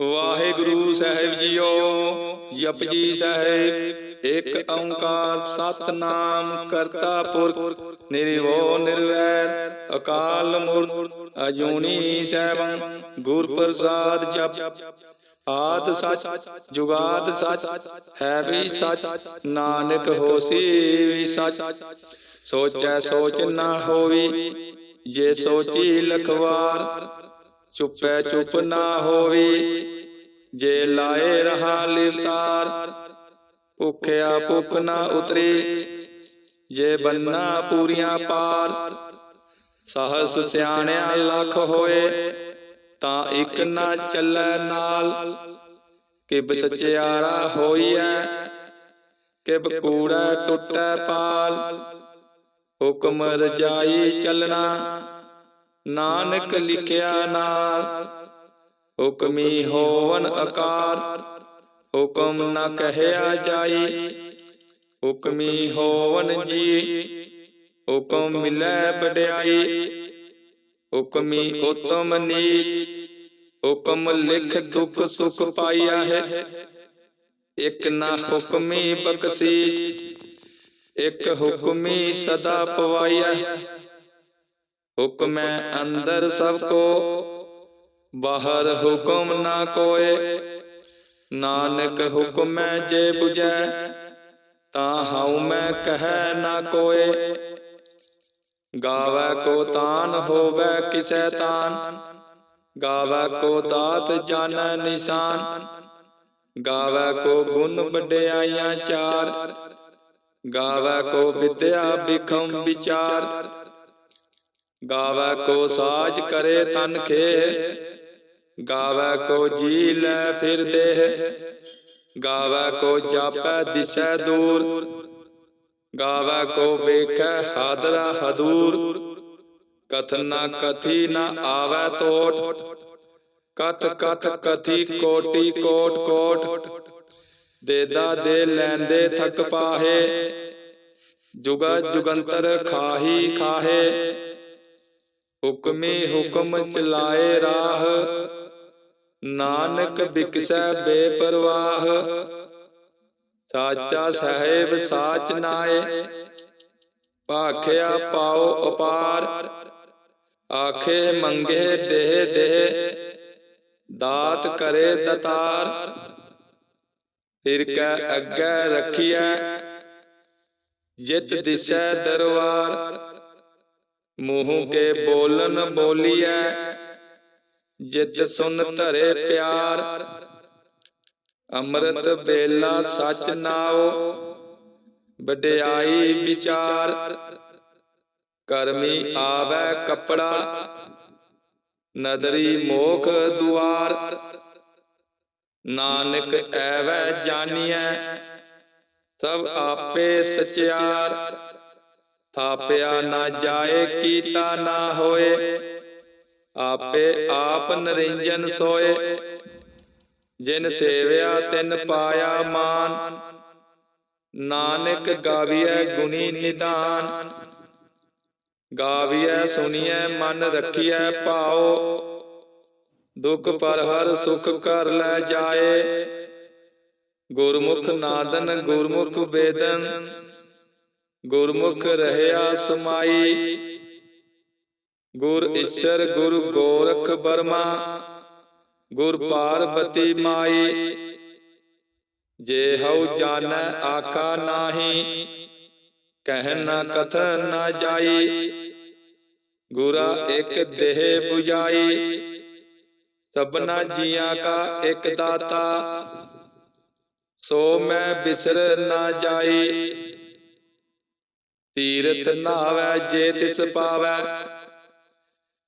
ਵਾਹਿਗੁਰੂ ਸਾਹਿਬ ਜੀਓ ਜਪਜੀ ਸਾਹਿਬ ਇੱਕ ਓੰਕਾਰ ਸਤਨਾਮ ਕਰਤਾ ਪੁਰਖ ਨਿਰਭਉ ਨਿਰਵੈਰ ਅਕਾਲ ਮੂਰਤ ਅਜੂਨੀ ਸੈਭੰ ਗੁਰ ਪ੍ਰਸਾਦ ਜਪ ਆਦ ਸੱਚ ਜੁਗਾਦ ਸੱਚ ਹੈ ਵੀ ਸੱਚ ਨਾਨਕ ਹੋਸੀ ਵੀ ਸੱਚ। ਸੋਚੈ। ਸੋਚ ਨਾ ਹੋਵੀ ਜੇ ਸੋਚੀ ਲਖਵਾਰ ਚੁੱਪੈ ਚੁੱਪ ਨਾ ਹੋਵੀ ਜੇ ਲਾਏ ਰਹਾ ਲਿਵਤਾਰ ਭੁਖਿਆ ਭੁਖ ਨਾ ਉਤਰੀ। ਜੇ ਬੰਨਾ ਪੂਰੀਆਂ ਪਾਰ, ਸਹਸ ਸਿਆਣਿਆ ਲੱਖ ਹੋਏ, ਤਾਂ ਇੱਕ ਨਾ ਚੱਲੈ ਨਾਲ। ਕਿਬ ਸਚਿਆਰਾ ਹੋਈਐ ਕਿ ਕੂੜਾ ਟੁੱਟੈ ਪਾਲ। ਹੁਕਮ ਰਜਾਈ ਚੱਲਣਾ, ਨਾਨਕ ਲਿਖਿਆ ਨਾਲ। ਹੁਕਮੀ ਹੋਵਨ ਆਕਾਰ ਹੁਕਮ ਨਾ ਕਹਿਆ ਜਾਈ। ਹੁਕਮੀ ਹੋਵਨ ਜੀ, ਹੁਕਮ ਮਿਲੈ ਵਡਿਆਈ। ਹੁਕਮੀ ਉਤਮ ਨੀਚ, ਹੁਕਮ ਲਿਖ ਦੁਖ ਸੁਖ ਪਾਈਆ ਹੈ। ਇਕ ਨਾ ਹੁਕਮੀ ਬਖਸ਼ੀਸ਼, ਇਕ ਹੁਕਮੀ ਸਦਾ ਪਵਾਈਆ ਹੁਕਮੈ ਅੰਦਰ ਸਭ ਕੋ ਬਾਹਰ ਹੁਕਮ ਨਾ ਕੋਏ, ਨਾਨਕ ਹੁਕਮੈ ਜੇ 부ਜੈ ਤਾਂ ਹਉ ਮੈਂ ਕਹੈ ਨਾ ਕੋਏ। ਗਾਵੈ ਕੋ ਤਾਨ, ਹੋਵੈ ਕਿਸੈ ਤਾਨ, ਗਾਵੈ ਕੋ ਦਾਤ ਜਾਣੈ ਨਿਸ਼ਾਨ, ਗਾਵੈ ਕੋ ਗੁਣ ਵਡਿਆਈਆਂ ਚਾਰ, ਗਾਵੈ ਕੋ ਵਿਦਿਆ ਬਿਖਮ ਵਿਚਾਰ। ਗਾਵੈ ਕੋ ਸਾਜ ਕਰੇ ਤਨ ਖੇ ਗਾਵੈ ਕੋ ਜੀ ਲੈ ਫਿਰ ਦੇਹ ਗਾਵੈ ਕੋ ਜਾਪੈ ਦਿਸੈ ਦੂਰ ਗਾਵੈ ਕੋ ਵੇਖੈ ਹਾਦਰਾ ਹਦੂਰ ਕਥਨ ਨਾ ਕਥੀ ਨਾ ਆਵੈ ਤੋਟ ਕਥ ਕਥ ਕਥੀ ਕੋਟੀ ਕੋਟ ਕੋਟ ਦੇਦਾ ਦੇ ਲੈਂਦੇ ਥਕ ਪਾਹੇ ਜੁਗਾ ਜੁਗੰਤਰ ਖਾਹੀ ਖਾਹੇ ਹੁਕਮੇ ਹੁਕਮ ਚਲਾਏ ਰਾਹ ਨਾਨਕ ਬਿਕਸੈ ਬੇਪਰਵਾਹ। ਸਾਚਾ ਸਾਹਿਬ ਸਾਚ ਨਾਏ। ਭਾਖਿਆ ਪਾਓ ਅਪਾਰ ਆਖੇ ਮੰਗੇ ਦੇਹ ਦੇਹ ਦਾਤ ਕਰੇ ਦਤਾਰ। ਫਿਰ ਕੈ ਅੱਗੇ ਰਖੀਐ। ਜਿਤ ਦਿਸੈ ਦਰਬਾਰ ਮੂੰਹ ਕੇ ਬੋਲਨ ਬੋਲੀਐ। ਜਿਤ ਸੁਨ ਧਰੇ ਪਿਆਰ। ਅੰਮ੍ਰਿਤ ਬੇਲਾ ਸਚ ਨਾਉ ਵਡਿਆਈ ਵਿਚਾਰ। ਕਰਮੀ ਆਵੈ ਕਪੜਾ। ਨਦਰੀ ਮੋਖ ਦੁਆਰ। ਨਾਨਕ ਐਵੈ ਜਾਣੀਐ ਸਭ ਆਪੇ ਸਚਿਆਰ। ਥਾਪਿਆ ਨਾ ਜਾਏ ਕੀਤਾ ਨਾ ਹੋਏ। ਆਪੇ ਆਪ ਨਰਿੰਜਨ ਸੋਏ। ਜਿਨ ਸੇਵਿਆ ਤਿਨ ਪਾਇਆ ਮਾਨ। ਨਾਨਕ ਗਾਵੀਐ ਗੁਣੀ ਨਿਦਾਨ। ਗਾਵੀਐ ਸੁਣੀਐ ਮਨ ਰੱਖੀਐ ਭਾਉ। ਦੁਖ ਪਰ ਹਰ ਸੁਖ ਕਰ ਲੈ ਜਾਏ। ਗੁਰਮੁਖ ਨਾਦਨ ਗੁਰਮੁਖ ਵੇਦਨ। ਗੁਰਮੁਖ ਰਹਿਆ ਸਮਾਈ। ਗੁਰ ਈਸ਼ਰ ਗੁਰ ਗੋਰਖ ਬਰਮਾ ਗੁਰ ਪਾਰਬਤੀ ਮਾਈ। ਜੇ ਹਉ ਜਾਣੈ ਆਖਾ ਨਾਹੀ ਕਹਿ ਨਾ ਕਥਨ ਨਾ ਜਾਈ। ਗੁਰਾ ਇੱਕ ਦੇਹ 부ਜਾਈ ਸਭਨਾ ਜੀਆਂ ਕਾ ਇੱਕ ਦਾਤਾ। ਸੋ ਮੈਂ ਬਿਸਰ ਨਾ ਜਾਈ। ਤੀਰਥ ਨਾਵੈ ਜੇ ਤਿਸ ਪਾਵੈ।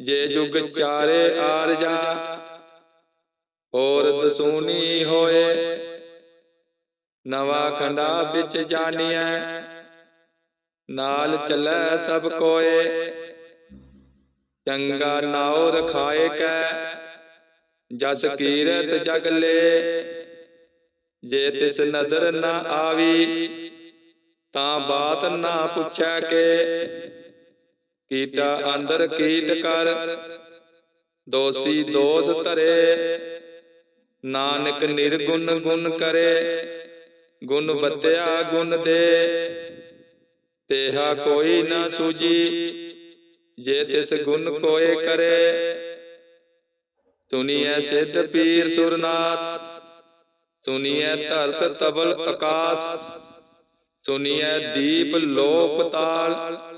ਜੇ ਜੁਗ ਚਾਰੇ ਆਰਜਾ ਔਰ ਦਸੂਨੀ ਹੋਏ। ਨਵਾ ਖੰਡਾ ਵਿੱਚ ਜਾਣੀਐ। ਨਾਲ ਚੱਲੈ ਸਭ ਕੋਏ। ਚੰਗਾ ਨਾਉ ਰਖਾਏ ਕੈ। ਜਸ ਕੀਰਤ ਜਗ ਲੇ। ਜੇ ਤਿਸ ਨਦਰ ਨਾ ਆਵੀ ਤਾਂ ਬਾਤ ਨਾ ਪੁੱਛੈ ਕੇ। ਕੀਟਾ ਅੰਦਰ ਕੀਟ ਕਰ। ਦੋਸੀ ਦੋਸ ਧਰੇ। ਨਾਨਕ ਨਿਰਗੁਣ ਗੁਣ ਕਰੇ। ਗੁਣ ਬਤਿਆ ਗੁਣ ਦੇ। ਤੇਹਾ ਕੋਈ ਨਾ ਸੂਜੀ ਜੇ ਤਿਸ ਗੁਣ ਕੋਏ ਕਰੇ। ਸੁਨੀਐ ਸਿੱਧ ਪੀਰ ਸੁਰਨਾਥ। ਸੁਨੀਐ ਧਰਤ ਤਬਲ ਆਕਾਸ ਸੁਨੀਐ ਦੀਪ ਲੋਕ ਤਾਲ।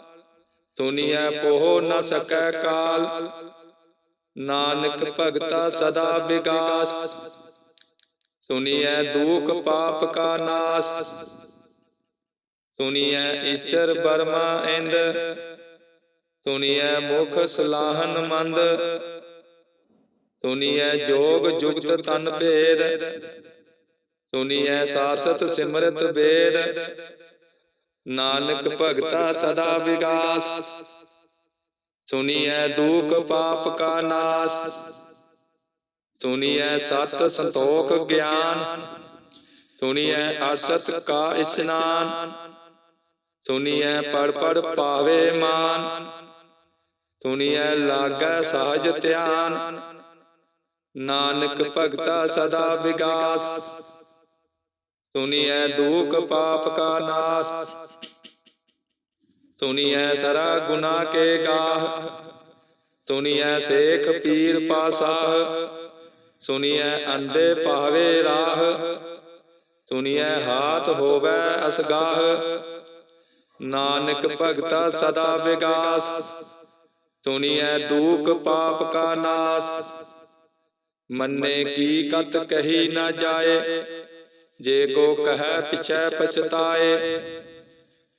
ਸੁਨੀਐ ਪੋਹ ਨ ਸਕੈ ਕਾਲ। ਨਾਨਕ ਭਗਤਾ ਸਦਾ ਵਿਗਾਸ। ਸੁਨੀਐ ਦੁਖ ਪਾਪ ਕਾ ਨਾਸ। ਸੁਨੀਐ ਈਸ਼ਰ ਬਰਮਾ ਇੰਦ। ਸੁਨੀਐ ਮੁਖ ਸਲਾਹਨ ਮੰਦ। ਸੁਨੀਐ ਜੋਗ ਜੁਗਤ ਤਨ ਭੇਦ। ਸੁਨੀਐ ਸਾਸਤ ਸਿਮਰਤ ਵੇਦ। ਨਾਨਕ ਭਗਤਾ ਸਦਾ ਵਿਗਾਸ। ਸੁਨੀਐ ਦੁਖ ਪਾਪ ਕਾ ਨਾਸ। ਸੁਨੀਐ ਸਤ ਸੰਤੋਖ ਗਿਆਨ। ਸੁਨੀਐ ਅਸਤ ਕਾ ਇਸ਼ਨਾਨ। ਸੁਨੀਐ ਪੜ ਪੜ ਪਾਵੇ ਮਾਨ। ਸੁਨੀਐ ਲਾਗੈ ਸਹਜ ਧਿਆਨ। ਨਾਨਕ ਭਗਤਾ ਸਦਾ ਵਿਗਾਸ। ਸੁਨੀਐ ਦੁਖ ਪਾਪ ਕਾ ਨਾਸ। ਸੁਨੀਐ ਸਰਾ ਗੁਨਾ ਕੇ ਗਾਹ। ਸੁਨੀਐ ਸੇਖ ਪੀਰ ਪਾਸਾਹ ਸੁਨੀਐ ਅੰਦੇ ਪਾਵੇ ਰਾਹ। ਸੁਨੀਐ ਹਾਥ ਹੋਵੇ ਅਸਗਾਹ। ਨਾਨਕ ਭਗਤਾ ਸਦਾ ਵਿਗਾਸ। ਸੁਨੀਐ ਦੁਖ ਪਾਪ ਕਾ ਨਾਸ। ਮੰਨੇ ਕੀ ਕਤ ਕਹੀ ਨਾ ਜਾਏ। ਜੇ ਕੋ ਕਹੈ ਪਿਛੈ ਪਛਤਾਏ।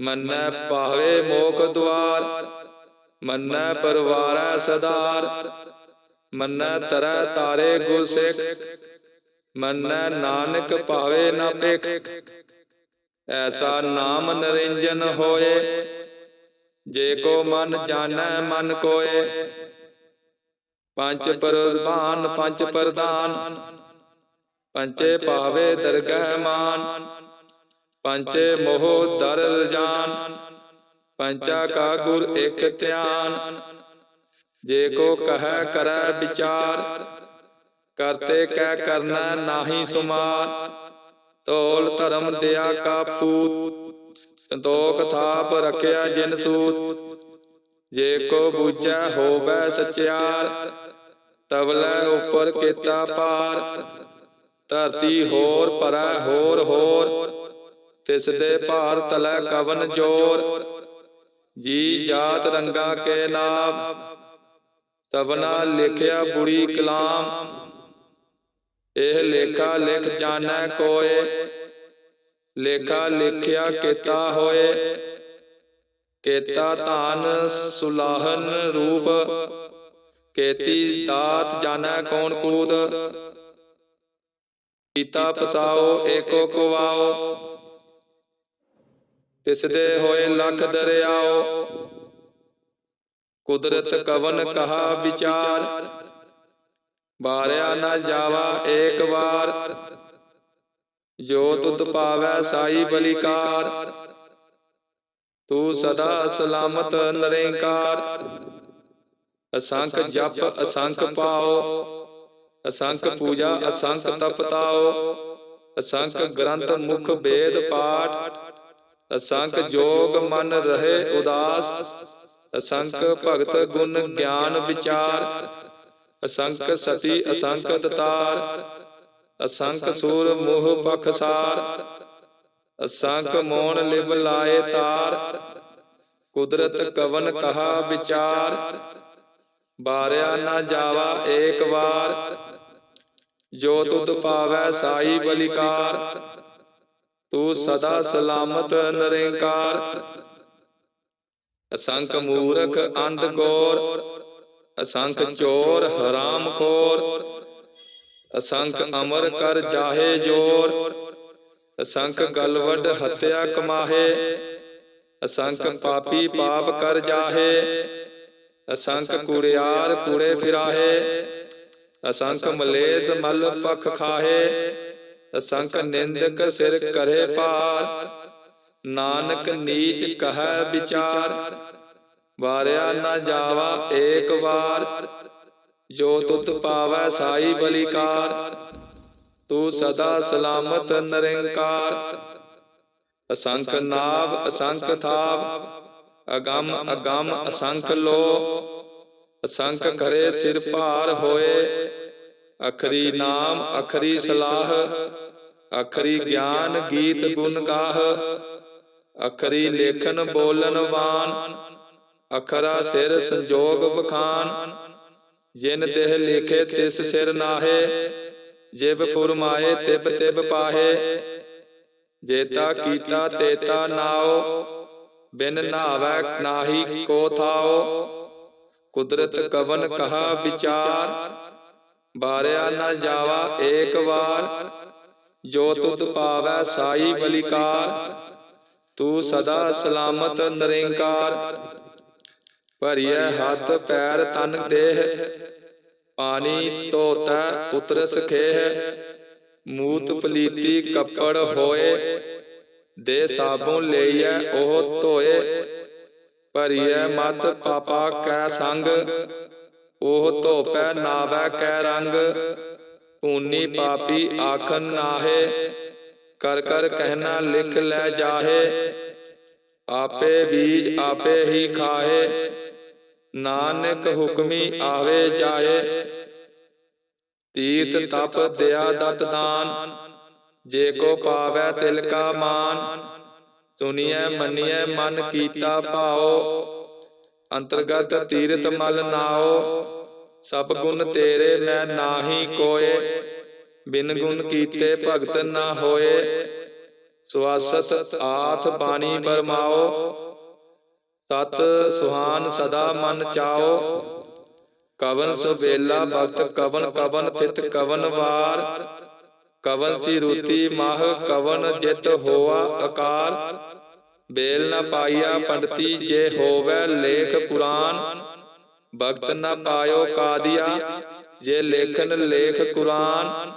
ਮੰਨੈ ਪਾਵੇ ਮੋਖ ਦੁਆਰ ਮੰਨੈ ਪਰਵਾਰੈ ਸਦਾਰ ਮੰਨੈ ਤਰੈ ਤਾਰੇ ਗੁਰ ਸਿੱਖ ਮੰਨੈ ਨਾਨਕ ਭਾਵੇ ਨਾ ਭਿਖ ਐਸਾ ਨਾਮ ਨਰਿੰਜਨ ਹੋਏ। ਜੇ ਕੋ ਮਨ ਜਾਣੈ ਮਨ ਕੋਏ। ਪੰਜ ਪ੍ਰਧਾਨ ਪੰਜ ਪ੍ਰਧਾਨ। ਪੰਚੇ ਪਾਵੇ ਦਰਗਹਿ ਮਾਨ ਪੰਚੇ ਮੋਹ ਦਰ ਰਜਾਨ ਪੰਚਾ ਕਾ ਗੁਰ ਇਕ ਧਿਆਨ। ਜੇ ਕੋ ਕਹੈ ਕਰੈ ਵਿਚਾਰ ਕਰਤੇ ਕਹਿ ਕਰਨਾ ਨਾਹੀ ਸੁਮਾਰ ਤੋਲ ਧਰਮ ਦਿਆ ਕਾ ਪੂਤ ਸੰਤੋਖ ਥਾਪ ਰਖਿਆ ਜਿਨ ਸੂਤ। ਜੇ ਕੋ ਬੂਝੈ ਹੋਵੇ ਸਚਿਆਰ ਤਵਲੇ ਉੱਪਰ ਕੀਤਾ ਪਾਰ ਧਰਤੀ ਹੋਰ ਪਰੈ ਹੋਰ। ਹੋਰ। ਤਿਸ ਦੇ ਭਾਰ ਤਲੈ ਕਵਨ ਜੋਰ। ਜੀ ਜਾਤ ਰੰਗਾ ਕੇ ਨਾਮ। ਸਭਨਾ ਲਿਖਿਆ ਬੁਰੀ ਕਲਾਮ। ਇਹ ਲੇਖਾ ਲਿਖ ਜਾਣੈ ਕੋਏ। ਲੇਖਾ ਲਿਖਿਆ ਕੀਤਾ ਹੋਏ। ਕੇਤਾ ਧਾਨ ਸੁਲਾਹਨ ਰੂਪ। ਕੇਤੀ ਦਾਤ ਜਾਣੈ ਕੌਣ ਕੂਦ। ਕੀਤਾ ਪਸਾਓ ਏਕੋ ਕੁਵਾਓ। ਤਿਸ ਦੇ ਹੋਏ ਲੱਖ ਦਰਿਆਓ। ਕੁਦਰਤ ਕਵਨ ਕਹਾ ਵਿਚਾਰ। ਬਾਰਿਆ ਨਾ ਜਾਵਾ ਏਕ ਵਾਰ। ਜੋ ਤੁਧ ਪਾਵੈ ਸਾਈ ਬਲਿਕਾਰ। ਤੂੰ ਸਦਾ ਸਲਾਮਤ ਨਿਰੰਕਾਰ। ਅਸੰਖ ਜਪ, ਅਸੰਖ ਪਾਓ। ਅਸੰਖ ਪੂਜਾ, ਅਸੰਖ ਤਪਤਾਓ। ਅਸੰਖ ਗ੍ਰੰਥ ਮੁਖ ਵੇਦ ਪਾਠ। ਅਸੰਖ ਜੋਗ ਮਨ ਰਹੇ ਉਦਾਸ। ਅਸੰਖ ਭਗਤ ਗੁਣ ਗਿਆਨ ਵਿਚਾਰ। ਅਸੰਖ ਸਤੀ ਅਸੰਖ ਦਤਾਰ। ਅਸੰਖ ਸੂਰ ਮੋਹ ਪਖਸਾਰ ਅਸੰਖ ਮੋਣ ਲਿਵ ਲਾਏ ਤਾਰ। ਕੁਦਰਤ ਕਵਨ ਕਹਾ ਵਿਚਾਰ। ਬਾਰਿਆ ਨਾ ਜਾਵਾ ਏਕ ਵਾਰ। ਜੋ ਤੁਧ ਪਾਵੈ ਸਾਈ ਬਲਿਕਾਰ। ਤੂੰ ਸਦਾ ਸਲਾਮਤ ਨਿਰੰਕਾਰ ਅਸੰਖ ਮੂਰਖ ਅੰਧ ਗੋਰ ਅਸੰਖ ਚੋਰ ਹਰਾਮ ਖੋਰ ਅਸੰਖ ਅਮਰ ਕਰ ਜਾਹੇ ਜੋਰ ਅਸੰਖ ਗਲਵਡ ਹੱਤਿਆ ਕਮਾਹੇ ਅਸੰਖ ਪਾਪੀ ਪਾਪ ਕਰ ਜਾਹੇ ਅਸੰਖ ਕੁੜਿਆਰ ਕੁੜੇ ਫਿਰਾਹੇ ਅਸੰਖ ਮਲੇਸ ਮਲ ਪਖ ਖਾਹੇ ਅਸੰਖ ਨਿੰਦਕ ਸਿਰ ਕਰੇ ਪਾਰ ਨਾਨਕ ਨੀਚ ਕਹੈ ਵਿਚਾਰ। ਵਾਰਿਆ ਨਾ ਜਾਵਾ ਏਕ ਵਾਰ। ਜੋ ਤੁਤ ਪਾਵੈ ਸਾਈ ਬਲਿਕਾਰ। ਤੂੰ ਸਦਾ ਸਲਾਮਤ ਨਿਰੰਕਾਰ। ਅਸੰਖ ਨਾਭ ਅਸੰਖ ਥਾਵ। ਅਗੰਮ ਅਗੰਮ ਅਸੰਖ ਲੋ। ਅਸੰਖ ਕਰੇ ਸਿਰ ਭਾਰ ਹੋਏ। ਅਖਰੀ ਨਾਮ ਅਖਰੀ ਸਲਾਹ। ਅਖਰੀ ਗਿਆਨ ਗੀਤ ਗੁਣ ਗਾਹ ਅਖਰੀ ਲੇਖਨ ਬੋਲਨ ਵਾਨ ਅਖਰਾ ਸਿਰ ਸੰਜੋਗ ਬਖਾਨ ਜਿਨ ਦੇਹ ਲਿਖੇ ਤਿਸ ਸਿਰ ਨਾਹੇ ਜਿਬ ਫੁਰਮਾਏ ਤਿਬ ਤਿਬ ਪਾਹੇ ਜੇਤਾ ਕੀਤਾ ਤੇਤਾ ਨਾਓ ਬਿਨ ਨਾਵੈ ਨਾਹੀ ਕੋ ਥਾਓ ਕੁਦਰਤ ਕਵਨ ਕਹਾ ਵਿਚਾਰ ਬਾਰਿਆ ਨਾ ਜਾਵਾ ਏਕ ਵਾਰ ਜੋ ਤੁਧ ਪਾਵੈ ਸਾਈ ਬਲਿਕਾਰ, ਤੂੰ ਸਦਾ ਸਲਾਮਤ ਨਿਰੰਕਾਰ। ਭਰੀਐ ਹੱਥ, ਪੈਰ, ਤਨ, ਦੇਹ, ਪਾਣੀ ਧੋਤੈ ਉਤਰਸ ਖੇਹ। ਮੂਤ ਪਲੀਤੀ ਕੱਪੜ ਹੋਏ, ਦੇ ਸਾਬੁਨ ਲਈਐ ਉਹ ਧੋਏ। ਭਰੀਐ ਮਤ ਪਾਪਾ ਕੈ ਸੰਗ, ਉਹ ਧੋਪੈ ਨਾਵੈ ਕੈ ਰੰਗ। ਊਨੀ ਪਾਪੀ ਆਖਨ ਨਾਹੇ ਕਰ ਕਰ ਕਹਿਣਾ ਲਿਖ ਲੈ ਜਾਹੇ। ਆਪੇ ਬੀਜ ਆਪੇ ਹੀ ਖਾਹੇ। ਨਾਨਕ ਹੁਕਮੀ ਆਵੇ ਜਾਏ ਤੀਰਥ ਤਪ ਦਿਆ ਦਤ ਦਾਨ। ਜੇ ਕੋ ਪਾਵੈ ਤਿਲ ਕਾ ਮਾਨ। ਸੁਨੀਐ ਮੰਨੀਐ ਮਨ ਕੀਤਾ ਭਾਓ। ਅੰਤਰਗਤ ਤੀਰਥ ਮਲ ਨਾਓ। ਸਭ ਗੁਣ ਤੇਰੇ ਮੈਂ ਨਾਹੀ ਕੋਏ। ਬਿਨ ਗੁਣ ਕੀਤੇ ਭਗਤ ਨਾ ਹੋਏ। ਸਵਾਸਤ ਆਥ ਬਾਣੀ ਬਰਮਾਓ। ਤਤ ਸੁਹਾਨ ਸਦਾ ਮਨ ਚਾਓ। ਕਵਨ ਸੁਬੇਲਾ ਭਗਤ ਕਵਨ ਕਵਨ ਤਿਤ ਕਵਨ ਵਾਰ। ਕਵਨ ਸੀ ਰੂਤੀ ਮਾਹ ਕਵਨ ਜਿਤ ਹੋਆ ਆਕਾਰ ਬੇਲ ਨ ਪਾਈਆ ਪੰਡਤੀ ਜੇ ਹੋਵੇ ਲੇਖ ਪੁਰਾਨ ਭਗਤ ਨਾ ਪਾਇਓ ਕਾਦੀਆ, ਜੇ ਲੇਖਨ ਲੇਖ ਕੁਰਾਨ,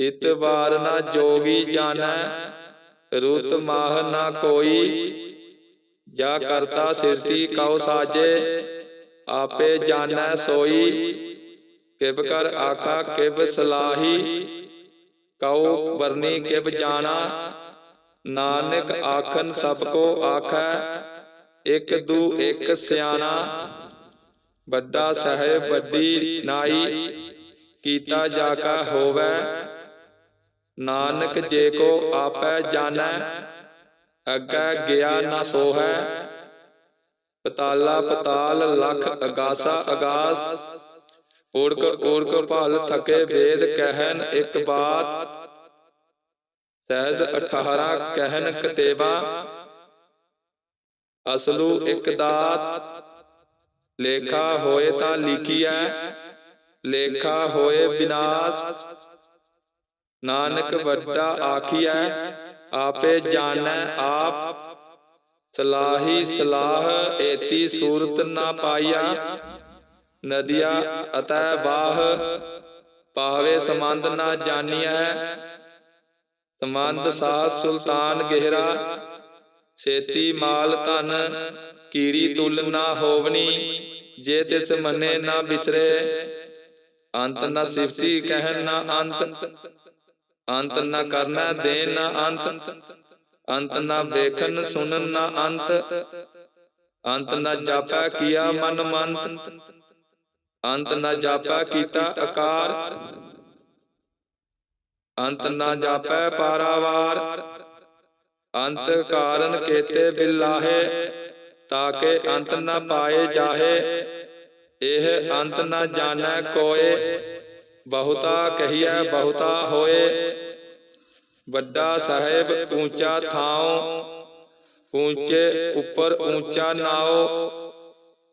ਹਿਤ ਵਾਰ ਨ ਜੋਗੀ ਜਾਣੈ, ਰੁਤ ਮਾਹ ਨਾ ਕੋਈ, ਜਾ ਕਰਤਾ ਸਿਰਤੀ ਕਉ ਸਾਜੇ, ਆਪੇ ਜਾਣੈ ਸੋਈ ਕਿਬ ਕਰ ਆਖਾ ਕਿਬ ਸਲਾਹੀ, ਕਉ ਵਰਨੀ ਕਿਬ ਜਾਣਾ, ਨਾਨਕ ਆਖਨ ਸਭ ਕੋ ਆਖੈ, ਇਕ ਦੂ ਇਕ ਸਿਆਣਾ ਵੱਡਾ ਸਹਿਬ ਵੱਡੀ ਨਾਈ ਕੀਤਾ ਜਾ ਕਾ ਹੋਵੇ। ਨਾਨਕ ਜੇ ਕੋ ਆਪੈ ਜਾਣੈ ਅੱਗੇ ਗਿਆ ਨਾ ਸੋਹੈ। ਪਤਾਲਾ ਪਤਾਲ ਲਖ ਅਗਾਸਾ ਅਗਾਸ ਓੜਕ ਓੜਕ ਭਲ ਥਕੇ ਵੇਦ ਕਹਿਨ ਇੱਕ ਬਾਤ। ਸਹਿਜ 18 ਕਹਿਨ ਕਤੇਵਾ ਅਸਲੂ ਇੱਕ ਦਾਤ। ਲੇਖਾ ਹੋਏ ਤਾਂ ਲਿਖੀਐ, ਲੇਖਾ ਹੋਏ ਬਿਨਾਸ਼। ਨਾਨਕ ਵੱਡਾ ਆਖੀਐ, ਆਪੇ ਜਾਣੈ ਆਪ। ਸਲਾਹੀ ਸਲਾਹ ਏਤੀ ਸੂਰਤ ਨਾ ਪਾਈਆ। ਨਦੀਆ ਅਤੈ ਬਾਹ ਪਾਵੇ ਸੰਬੰਧ ਨਾ ਜਾਣੀਐ। ਸੰਬੰਧ ਸਾਧ ਸੁਲਤਾਨ ਗਹਿਰਾ, ਸੇਤੀ ਮਾਲ ਧਨ ਕੀਰੀ ਤੁਲ ਨਾ ਹੋਵਨੀ, ਜੇ ਤਿਸ ਮੰਨੇ ਨਾ ਬਿਸਰੇ। ਅੰਤ ਨਾ ਸਿਫਤੀ ਕਹਿਣ ਨਾ ਅੰਤ ਅੰਤ ਨਾ ਕਰਨਾ ਦੇਣ ਨਾ ਅੰਤ। ਅੰਤ ਨਾ ਵੇਖਣ ਸੁਣਨ ਨਾ ਅੰਤ। ਅੰਤ ਨਾ ਜਾਪੈ ਕੀਆ ਮਨ ਮੰਤ। ਅੰਤ ਨਾ ਜਾਪੈ ਕੀਤਾ ਆਕਾਰ ਅੰਤ ਨਾ ਜਾਪੈ ਪਾਰਾਵਾਰ। ਅੰਤ ਕਾਰਨ ਕੇਤੇ ਬਿਲਾਹੇ। ਤਾਕੇ ਅੰਤ ਨਾ ਪਾਏ ਜਾਹੇ। ਇਹ ਅੰਤ ਨਾ ਜਾਣੈ ਕੋਏ। ਬਹੁਤਾ ਕਹੀਐ ਬਹੁਤਾ ਹੋਏ। ਵੱਡਾ ਸਾਹਿਬ ਉੱਚਾ ਥਾਉ। ਉੱਚੇ ਉੱਪਰ ਉੱਚਾ ਨਾਉ।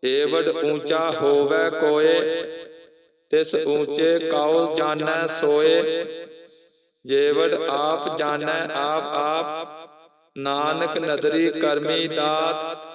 ਏਵਡ ਉੱਚਾ ਹੋਵੇ ਕੋਏ। ਤਿਸ ਉੱਚੇ ਕਾਉ ਜਾਣੈ ਸੋਏ। ਜੇਵਡ ਆਪ ਜਾਣੈ ਆਪ ਆਪ। ਨਾਨਕ ਨਦਰੀ ਕਰਮੀ ਦਾਤ।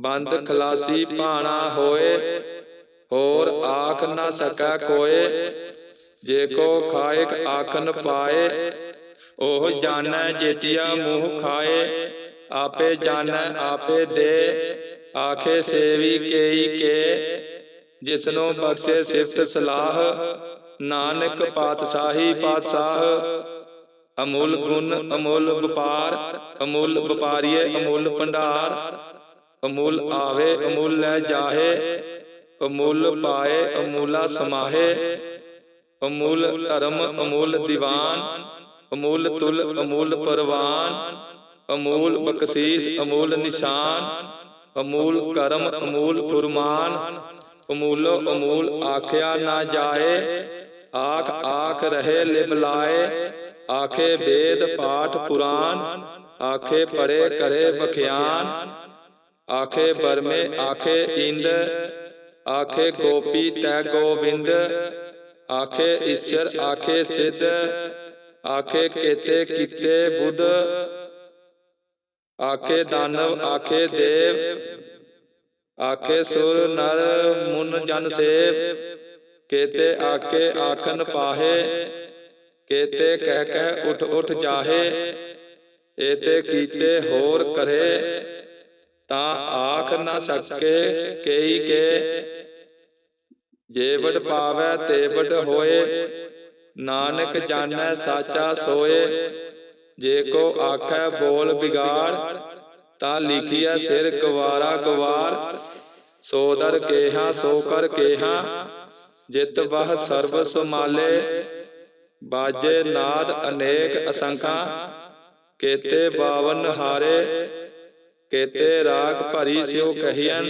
ਬੰਦ ਖਲਾਸੀ ਭਾਣਾ ਹੋਏ ਹੋਰ ਆਖ ਨਾ ਸਕੈ ਕੋਏ। ਜੇ ਕੋ ਖਾਇਕ ਆਖਨ ਪਾਏ ਉਹ ਜਾਣੈ ਜੇਤੀਆ ਮੂੰਹ ਖਾਏ ਆਪੇ ਜਾਣੈ ਆਪੇ ਦੇ ਆਖੇ ਸੇਵੀ ਕੇਈ ਕੇ। ਜਿਸਨੋ ਬਖਸ਼ੇ ਸਿਫਤ ਸਲਾਹ ਨਾਨਕ ਪਾਤਸ਼ਾਹੀ ਪਾਤਸ਼ਾਹ ਅਮੁੱਲ ਗੁਣ ਅਮੁੱਲ ਵਪਾਰ ਅਮੁੱਲ ਵਪਾਰੀਏ ਅਮੁੱਲ ਭੰਡਾਰ। ਅਮੁੱਲ ਆਵੇ, ਅਮੁੱਲ ਲੈ ਜਾਹੇ, ਅਮੁੱਲ ਪਾਏ, ਅਮੂਲਾ ਸਮਾਹੇ, ਅਮੁੱਲ ਧਰਮ, ਅਮੁੱਲ ਦੀਵਾਨ, ਅਮੁੱਲ ਤੁਲ, ਅਮੁੱਲ ਪਰਵਾਨ, ਅਮੂਲ ਬਖਸ਼ੀਸ, ਅਮੂਲ ਨਿਸ਼ਾਨ, ਅਮੂਲ ਕਰਮ, ਅਮੂਲ ਫੁਰਮਾਨ, ਅਮੂਲੋ ਅਮੂਲ ਆਖਿਆ ਨਾ ਜਾਏ, ਆਖ ਆਖ ਰਹੇ ਲਿਵ ਲਾਏ, ਆਖੇ ਵੇਦ ਪਾਠ ਪੁਰਾਨ, ਆਖੇ ਪੜੇ ਕਰੇ ਬਖਿਆਨ ਆਖੇ ਬਰਮੇ ਆਖੇ ਇੰਦ ਆਖੇ ਗੋਪੀ ਤੈ ਗੋਬਿੰਦ ਆਖੇ ਈਸ਼ਰ ਆਖੇ ਸਿੱਧ ਆਖੇ ਕੇਤੇ ਕੀਤੇ ਬੁੱਧ ਆਖੇ ਦਾਨਵ ਆਖੇ ਦੇਵ ਆਖੇ ਸੁਰ ਨਰ ਮੁਨ ਜਨ ਸੇਵ ਕੇਤੇ ਆਖੇ ਆਖਨ ਪਾਹੇ ਕੇਤੇ ਕਹਿ ਕਹਿ ਉਠ ਉਠ ਜਾਹੇ ਏਤੇ ਕੀਤੇ ਹੋਰ ਕਰੇ ਤਾਂ ਆਖ ਨਾ ਸਕੇ ਕਈ ਕੇ ਜੇ ਵਡ ਪਾਵੈ ਤੇ ਵਡ ਹੋਏ ਨਾਨਕ ਜਾਣੈ ਸਾਚਾ ਸੋਏ। ਜੇ ਕੋ ਆਖੈ ਬੋਲ ਬਿਗਾੜ ਤਾਂ ਲਿਖਿਆ ਸਿਰ ਗਵਾਰਾ ਗਵਾਰ ਸੋ ਦਰ ਕੇਹਾ ਸੋ ਕਰ ਕੇਹਾ। ਜਿਤ ਬਹ ਸਰਬ ਸਮਾਲੇ ਬਾਜੇ ਨਾਦ ਅਨੇਕ ਅਸੰਖਾ। ਕੇਤੇ ਬਾਵਨ ਹਾਰੇ। ਕੇਤੇ ਰਾਗ ਭਰੀ ਸਿਓ ਕਹੀਆਂ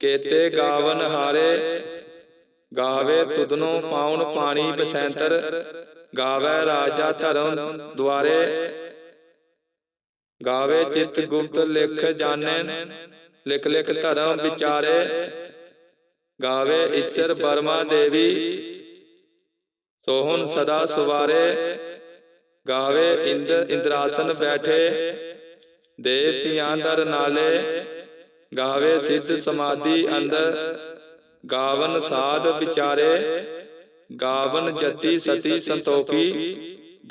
ਕੇਤੇ ਗਾਵਨ ਹਾਰੇ, ਗਾਵੇ ਤੁਧਨੋ ਪਾਉਣ ਪਾਣੀ ਬਸੈਂਤਰ ਗਾਵੇ ਰਾਜਾ ਧਰਮ ਦੁਆਰੇ, ਗਾਵੇ ਚਿਤ ਗੁਪਤ ਲਿਖ ਜਾਣੈ ਲਿਖ ਲਿਖ ਧਰਮ ਵਿਚਾਰੇ, ਗਾਵੇ ਈਸ਼ਰ ਬਰਮਾ ਦੇਵੀ ਸੋਹਣ ਸਦਾ ਸੁਵਾਰੇ, ਗਾਵੇ ਇੰਦ ਇੰਦਰਾਸਨ ਬੈਠੇ ਦੇਵਤਿਆਂ ਦਰ ਨਾਲੇ ਗਾਵੇ ਸਿੱਧ ਸਮਾਧੀ ਅੰਦਰ ਗਾਵਨ ਸਾਧ ਵਿਚਾਰੇ ਗਾਵਨ ਜਤੀ ਸਤੀ ਸੰਤੋਖੀ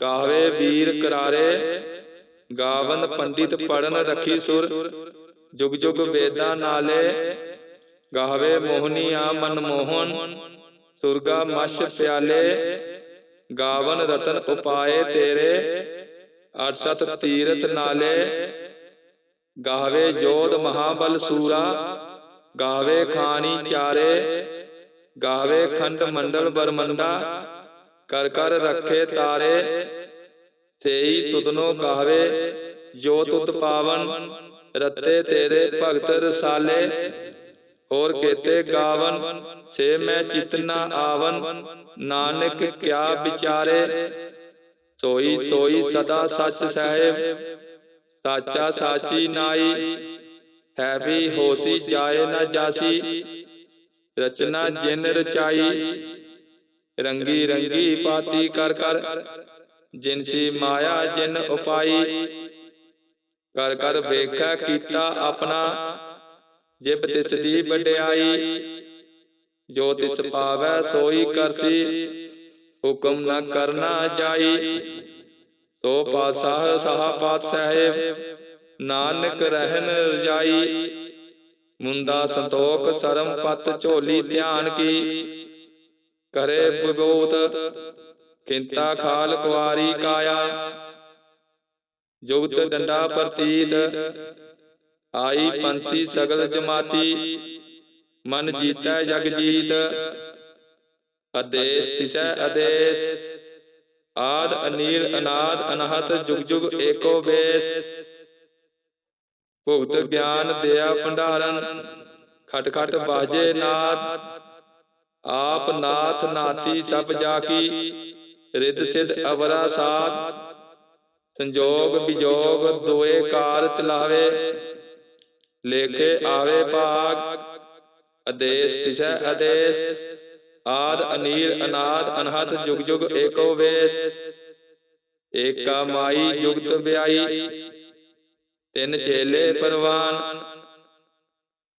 ਗਾਵੇ ਵੀਰ ਕਰਾਰੇ ਗਾਵਨ ਪੰਡਿਤ ਪੜਨ ਰੱਖੀ ਸੁਰ ਜੁਗ ਜੁਗ ਵੇਦਾਂ ਨਾਲੇ ਗਾਵੇ ਮੋਹਨੀਆ ਮਨ ਮੋਹਨ ਸੁਰਗਾ ਮਸ਼ ਪਿਆਲੇ ਗਾਵਨ ਰਤਨ ਉਪਾਏ ਤੇਰੇ ਅਰਸਤ ਤੀਰਥ ਨਾਲੇ ਗਾਵੇ ਜੋਧ ਮਹਾਬਲ ਸੂਰਾ ਗਾਵੇ ਖਾਣੀ ਚਾਰੇ ਗਾਵੇ ਖੰਡ ਮੰਡਲ ਬਰਮੰਡਾ, ਕਰ ਕਰ ਰੱਖੇ ਤਾਰੇ, ਤੇਈ ਤੁਧਨੋ ਗਾਵੇ ਜੋ ਤੁਤ ਪਾਵਨ, ਰੱਤੇ ਤੇਰੇ ਭਗਤ ਰਸਾਲੇ, ਹੋਰ ਕੇਤੇ ਗਾਵਨ ਸੇ ਮੈਂ ਚਿਤਨਾ ਆਵਨ, ਨਾਨਕ ਕਿਆ ਵਿਚਾਰੇ, ਸੋਈ ਸੋਈ ਸਦਾ ਸੱਚ ਸਾਹਿਬ ਸਾਚਾ ਸਾਚੀ ਨਾਈ ਹੈ ਵੀ ਹੋਸੀ ਜਾਏ ਨਾ ਜਾਸੀ। ਰਚਨਾ ਜਿਨ ਰਚਾਈ ਰੰਗੀ ਰੰਗੀ ਪਾਤੀ ਕਰ ਕਰ। ਜਿਨਸੀ ਮਾਇਆ ਜਿਨ ਉਪਾਈ। ਕਰ ਕਰ ਵੇਖੈ ਕੀਤਾ ਆਪਣਾ। ਜਿਬ ਤਿਸ ਦੀ ਵਡਿਆਈ। ਜੋ ਤਿਸ ਪਾਵੈ ਸੋਈ ਕਰਸੀ। ਹੁਕਮ ਨ ਕਰਨਾ ਜਾਈ। ਸੋ ਪਾਤਸ਼ਾਹ, ਸਾਹ ਪਾਤ ਸਾਹਿਬ, ਨਾਨਕ ਰਹਿਨ ਰਜਾਈ ਮੁੰਦਾ ਸੰਤੋਖ, ਸਰਮ ਪਤ, ਝੋਲੀ ਧਿਆਨ ਕੀ। ਕਰੇ ਵਿਬੋਤ ਕਿੰਤਾ ਖਾਲ ਕੁਆਰੀ ਕਾਇਆ। ਜੁਗਤ ਡੰਡਾ ਪ੍ਰਤੀਤ, ਆਈ ਪੰਥੀ ਸਗਲ ਜਮਾਤੀ। ਮਨ ਜੀਤੈ ਜਗ ਜੀਤ ਆਦੇਸ਼ ਤਿਸੈ ਆਦੇਸ਼ ਆਦ ਅਨੀਲ ਅਨਾਦ ਅਨਹਤ ਜੁਗ ਜੁਗ ਏਕੋ ਵੇਸ। ਭੁਗਤ ਗਿਆਨ ਦਿਆ ਭੰਡਾਰਨ। ਖਟ ਖਟ ਬਾਜੇ ਨਾਦ ਆਪ ਨਾਥ ਨਾਤੀ ਸਭ ਜਾ ਕੀ ਰਿੱਧ ਸਿਧ ਅਵਰਾ ਸਾਧ। ਸੰਜੋਗ ਵਿਜੋਗ ਦੋਏ ਕਾਰ ਚਲਾਵੇ ਲੇਖੇ ਆਵੇ ਭਾਗ। ਆਦੇਸ਼ ਤਿਸੈ ਆਦੇਸ਼। ਆਦ ਅਨੀਲ ਅਨਾਦ ਅਨਹਤ ਜੁਗ ਜੁਗ ਏਕੋ ਵੇਸ। ਏਕਾ ਮਾਈ ਜੁਗਤ ਵਿਆਈ ਤਿੰਨ ਚੇਲੇ ਪਰਵਾਨ।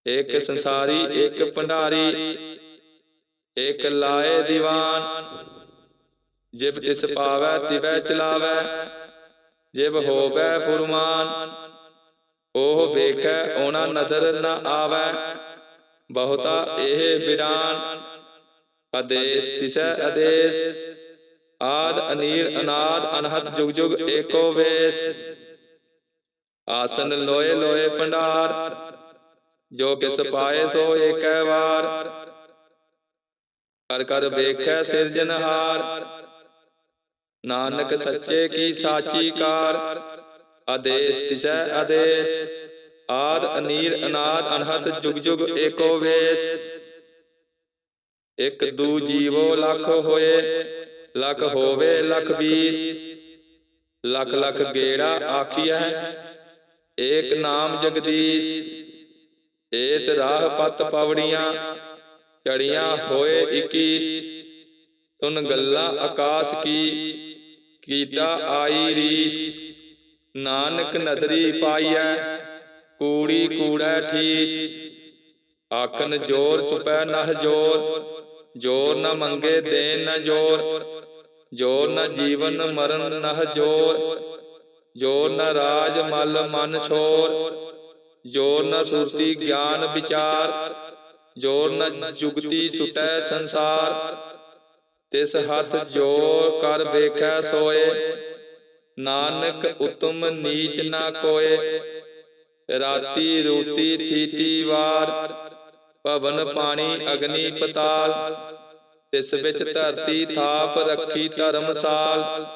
ਇੱਕ ਸੰਸਾਰੀ ਇੱਕ ਭੰਡਾਰੀ। ਇੱਕ ਲਾਏ ਦੀਵਾਨ। ਜਿਬ ਤਿਸ ਪਾਵੈ ਤਿਵੈ ਚਲਾਵੈ। ਜਿਬ ਹੋਵੈ ਫੁਰਮਾਨ। ਉਹ ਵੇਖੈ ਉਹਨਾਂ ਨਦਰ ਨ ਆਵੈ। ਬਹੁਤਾ ਇਹ ਬਿਡਾਨ ਆਦੇਸ਼ ਤਿਸੈ ਆਦੇਸ਼ ਆਦ ਅਨੀਲ ਅਨਾਦ ਅਨਹਦ ਜੁਗ ਜੁਗ ਏਕੋ ਵੇਸ ਆਸਨ ਲੋਏ ਲੋਏ ਭੰਡਾਰ ਜੋ ਕਿਸ ਪਾਏ ਸੋ ਏਕੈ ਵਾਰ ਕਰ ਕਰ ਵੇਖੈ ਸਿਰਜਨਹਾਰ ਨਾਨਕ ਸੱਚੇ ਕੀ ਸਾਚੀ ਕਾਰ ਆਦੇਸ਼ ਤਿਸੈ ਆਦੇਸ਼ ਆਦ ਅਨੀਲ ਅਨਾਦ ਅਨਹਦ ਜੁਗ ਜੁਗ ਏਕੋ ਵੇਸ ਇਕ ਦੂ ਜੀਵੋ ਲੱਖ ਹੋਏ ਲੱਖ ਹੋਵੇ ਲੱਖ ਵੀਸ ਲੱਖ ਲੱਖ ਗੇੜਾ ਆਖੀਐ ਏਕ ਨਾਮ ਜਗਦੀਸ਼। ਏਤ ਰਾਹ ਪਤ ਪਵੜੀਆਂ। ਚੜੀਆਂ ਹੋਏ 21 ਸੁਨ ਗੱਲਾਂ ਆਕਾਸ਼ ਕੀ। ਕੀਟਾ ਆਈ ਰੀਸ। ਨਾਨਕ ਨਦਰੀ ਪਾਈਐ ਕੂੜੀ ਕੂੜੈ ਠੀਸ। ਆਖਨ ਜੋਰ ਚੁਪੈ ਨਹ ਜੋਰ। ਜੋਰ ਨਾ ਮੰਗੇ ਦੇਨ ਨ ਜੋਰ। ਜੋਰ ਨ ਜੀਵਨ ਮਰਨ ਨਹ ਜੋਰ। ਜੋਰ ਨਾ ਰਾਜ ਮਲ ਮਨ ਸ਼ੋਰ। ਜੋਰ ਨਾ ਸੁਰਤੀ ਗਿਆਨ ਵਿਚਾਰ। ਜੋਰ ਨਾ ਜੁਗਤੀ ਸੁਟੈ ਸੰਸਾਰ। ਤਿਸ ਹੱਥ ਜੋਰ ਕਰ ਵੇਖੈ ਸੋਏ। ਨਾਨਕ ਉਤਮ ਨੀਚ ਨਾ ਕੋਏ। ਰਾਤੀ ਰੂਤੀ ਥੀਤੀ ਵਾਰ। ਭਵਨ ਪਾਣੀ, ਅਗਨੀ ਪਤਾਲ। ਤਿਸ ਵਿੱਚ ਧਰਤੀ ਥਾਪ ਰੱਖੀ ਧਰਮਸਾਲ।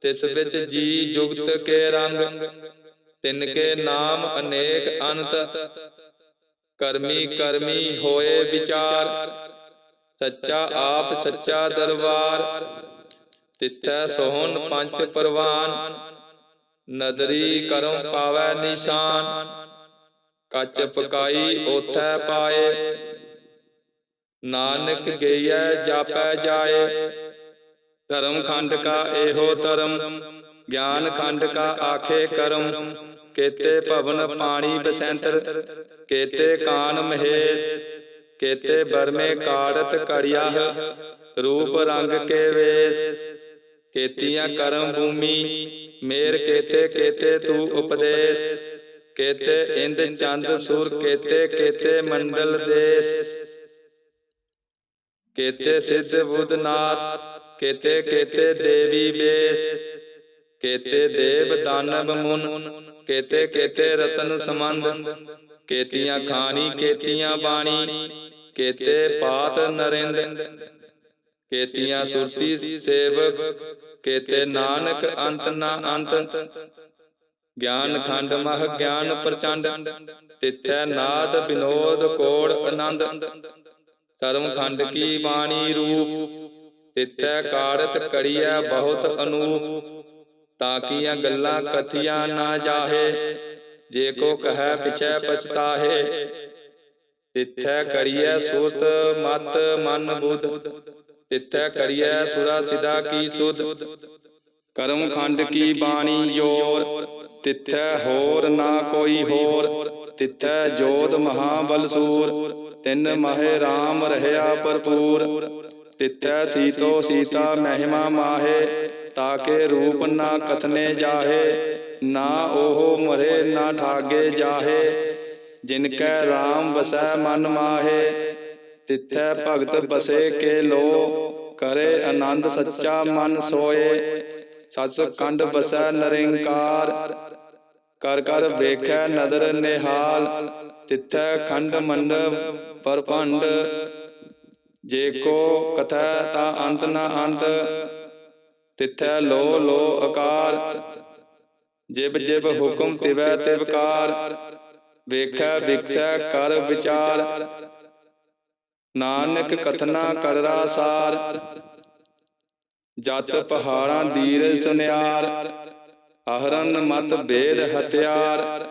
ਤਿਸ ਵਿੱਚ ਜੀ ਜੁਗਤ ਕੇ ਰੰਗ। ਤਿਨ ਕੇ ਨਾਮ ਅਨੇਕ ਅਨੰਤ ਕਰਮੀ ਕਰਮੀ ਹੋਏ ਵਿਚਾਰ। ਸੱਚਾ ਆਪ ਸੱਚਾ ਦਰਬਾਰ। ਤਿੱਥੈ ਸੋਹਣ ਪੰਜ ਪਰਵਾਨ। ਨਦਰੀ ਕਰਮ ਪਾਵੈ ਨਿਸ਼ਾਨ। ਕੱਚ ਪਕਾਈ ਓਥੈ ਪਾਏ। ਨਾਨਕ ਗਈਐ ਜਾਪੈ ਜਾਏ। ਧਰਮ ਖੰਡ ਕਾ ਇਹੋ ਧਰਮ ਗਿਆਨ ਖੰਡ ਕਾ ਆਖੇ ਕਰਮ। ਕੇਤੇ ਭਵਨ ਪਾਣੀ ਬਸੰਤਰ ਕੇਤੇ ਕਾਨ ਮਹੇਸ਼। ਕੇਤੇ ਬਰਮੇ ਕਾੜਤ ਕੜਿਆ। ਰੂਪ ਰੰਗ ਕੇ ਵੇਸ। ਕੇਤੀਆਂ ਕਰਮ ਭੂਮੀ। ਮੇਰ ਕੇਤੇ ਕੇਤੇ ਤੂੰ ਉਪਦੇਸ਼। ਕੇਤੇ ਇੰਦ ਚੰਦ ਸੂਰ ਕੇਤੇ ਕੇਤੇ ਮੰਡਲ ਦੇਸ ਕੇਤੇ ਸਿੱਧ ਬੁੱਧਨਾਥ ਕੇਤੇ ਕੇਤੇ ਦੇਵੀ ਬੇਸ ਕੇਤੇ ਦੇਵ ਦਾਨਵ ਮੁਨ ਕੇਤੇ ਕੇਤੇ ਰਤਨ ਸਮੰਦ ਕੇਤੀਆਂ ਖਾਣੀ ਕੇਤੀਆਂ ਬਾਣੀ ਕੇਤੇ ਪਾਤ ਨਰਿੰਦ ਕੇਤੀਆਂ ਸੁਰਤੀ ਸੇਵਕ ਕੇਤੇ ਨਾਨਕ ਅੰਤ ਨਾ ਅੰਤ ਗਿਆਨ ਖੰਡ ਮਹ ਗਿਆਨ ਪ੍ਰਚੰਡ ਤਿਥੈ ਨਾਦ ਬਿਨੋਦ ਕੋੜ ਆਨੰਦ। ਧਰਮ ਖੰਡ ਕੀ ਬਾਣੀ ਰੂਪ? ਤਿਥੈ ਕਾੜਤ ਕੜੀਐ ਬਹੁਤ ਅਨੂਪ ਤਾਕੀਆਂ ਗੱਲਾਂ ਕਥੀਆਂ ਨਾ ਜਾਹੇ। ਜੇ ਕੋ ਕਹੈ ਪਿਛੈ ਪਛਤਾਹੇ। ਤਿਥੈ ਕਰੀਐ ਸੁਤ ਮਤ ਮਨ ਬੁੱਧ। ਤਿਥੈ ਕਰੀਐ ਸੁਰਾ ਸਿਧਾ ਕੀ ਸੁਧ ਕਰਮ ਖੰਡ ਕੀ ਬਾਣੀ ਜੋਰ? ਤਿਥੈ ਹੋਰ ਨਾ ਕੋਈ ਹੋਰ? ਤਿਥੈ ਜੋਧ ਮਹਾਬਲ ਸੂਰ ਤਿੰਨ ਮਹਿ RAM ਰਹਿਆ ਭਰਪੂਰ? ਤਿਥੈ ਸੀਤੋ ਸੀਤਾ ਮਹਿਮਾ ਮਾਹੇ? ਤਾਕੇ ਰੂਪ ਨਾ ਕਥਨੇ ਜਾਹੇ? ਨਾ ਉਹ ਮਰੇ ਨਾ ਠਾਗੇ ਜਾਹੇ? ਜਿਨ ਕੈ RAM ਬਸੈ ਮਨ ਮਾਹੇ? ਤਿਥੈ ਭਗਤ ਬਸੇ ਕੇ ਲੋ? ਕਰੇ ਆਨੰਦ ਸੱਚਾ ਮਨ ਸੋਏ? ਸਚ ਕੰਡ ਬਸੈ ਨਰਿੰਕਾਰ, ਕਰ ਕਰ ਵੇਖੈ ਨਦਰ ਨਿਹਾਲ, ਤਿਥੈ ਖੰਡ ਮੰਡਪ ਪਰਪੰਡ। ਜੇ ਕੋ ਕਥੈ ਤਾ ਅੰਤ ਨਾ ਅੰਤ, ਤਿਥੈ ਲੋ ਲੋ ਆਕਾਰ ਜਿਬ ਜਿਬ ਹੁਕਮ ਤਿਵੈ ਤਿਵਕਾਰ ਵੇਖੈ ਵਿਖਸੈ ਕਰ ਵਿਚਾਰ। ਨਾਨਕ ਕਥਨਾ ਕਰਰਾ ਸਾਰ ਜਤ ਪਹਾੜਾਂ ਦੀਰ ਸੁਨਿਆਰ ਅਹਰਨ ਮਤ ਭੇਦ ਹਥਿਆਰ।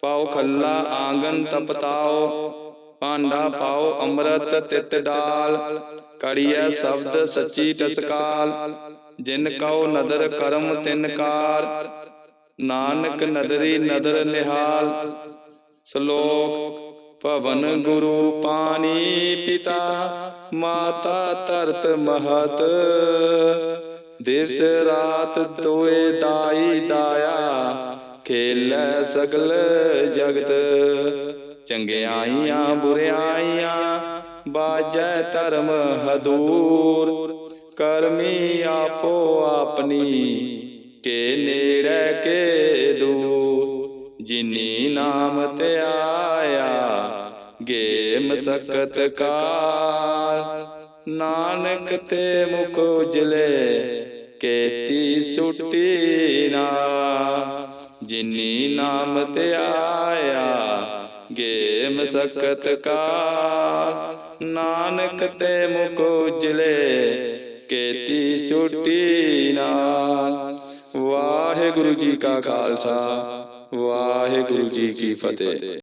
ਪਾਉ ਖੱਲਾ ਆਂਗਨ ਤਪਤਾਓ। ਭਾਂਡਾ ਪਾਉ ਅੰਮ੍ਰਿਤ ਤਿਤ ਡਾਲ। ਕੜੀਐ ਸ਼ਬਦ ਸੱਚੀ ਟਸਕਾਲ। ਜਿਨ ਕਉ ਨਦਰ ਕਰਮ ਤਿਨ ਕਾਰ। ਨਾਨਕ ਨਦਰੀ ਨਦਰ ਨਿਹਾਲ। ਸ਼ਲੋਕ ਭਵਨ ਗੁਰੂ ਪਾਣੀ ਪਿਤਾ, ਮਾਤਾ ਧਰਤ ਮਹਤ। ਦਿਵਸ ਰਾਤ ਦੋਏ ਦਾਈ ਦਾਇਆ, ਖੇਲੈ ਸਗਲ ਜਗਤ। ਚੰਗਿਆਈਆਂ, ਬੁਰਿਆਈਆਂ, ਬਾਜੈ ਧਰਮ ਹਦੂਰ। ਕਰਮੀ ਆਪੋ ਆਪਣੀ, ਕੇ ਨੇੜੇ ਕੇ ਦੂਰ। ਜਿਨੀ ਨਾਮ ਤੇ ਆਇਆ ਗੇ ਮਸਕਤ ਨਾਨਕ ਤੇ ਮੁਖ ਉਜਲੇ, ਕੇਤੀ ਸੁਟੀ ਨਾ। ਜਿਨੀ ਨਾਮ ਤੇ ਆਇਆ, ਗੇ ਮਸਕਤ ਕਾਲ। ਨਾਨਕ ਤੇ ਮੁਖ ਉਜਲੇ, ਕੇਤੀ ਸੁਟੀ ਨਾ। ਵਾਹਿਗੁਰੂ ਜੀ ਕਾ ਖਾਲਸਾ, ਵਾਹਿਗੁਰੂ ਜੀ ਕੀ ਫਤਿਹ।